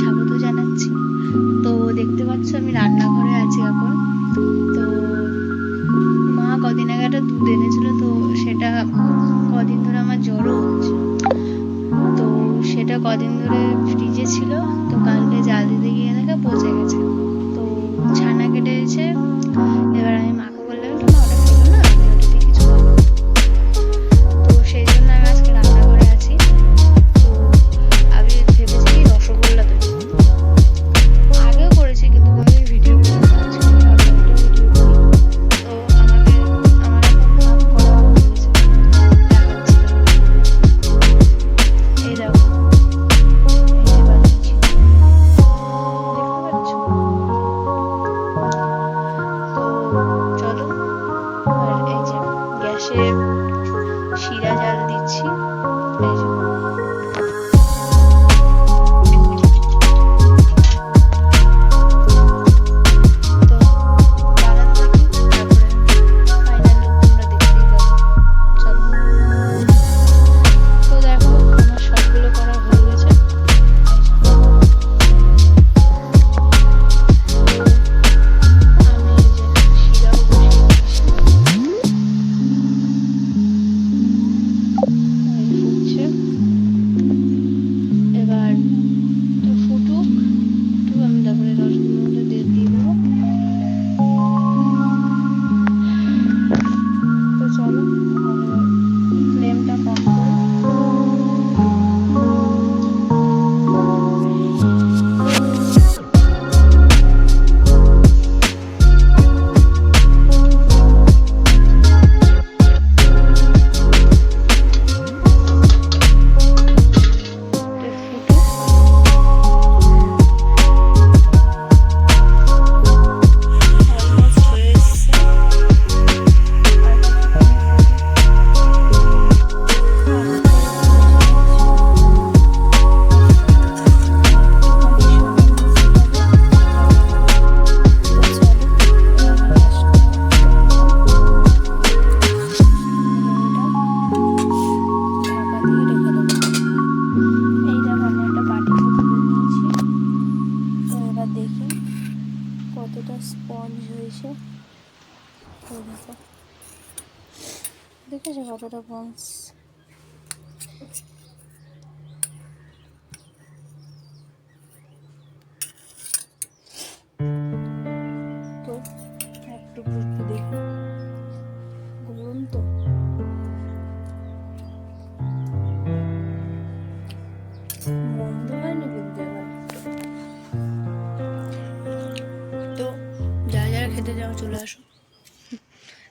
স্বাগত জানাচ্ছি। তো দেখতে পাচ্ছ আমি রান্নাঘরে আছি এখন। তো মা কদিন আগে একটা দুধ এনেছিল, তো সেটা কদিন ধরে আমার জ্বরও হচ্ছে। তো সেটা কদিন ধরে ফ্রিজে ছিল, তো কালকে live. কতটা স্পঞ্জ হয়েছে? দেখেছ কতটা পঞ্চ তো একটু একটু দেখি। তো। খেতে যাও, চলে আসো।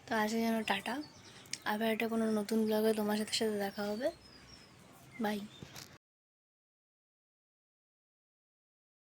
তো আজকে যেন টাটা। আবার একটা কোনো নতুন ব্লগে তোমার সাথে সাথে দেখা হবে। বাই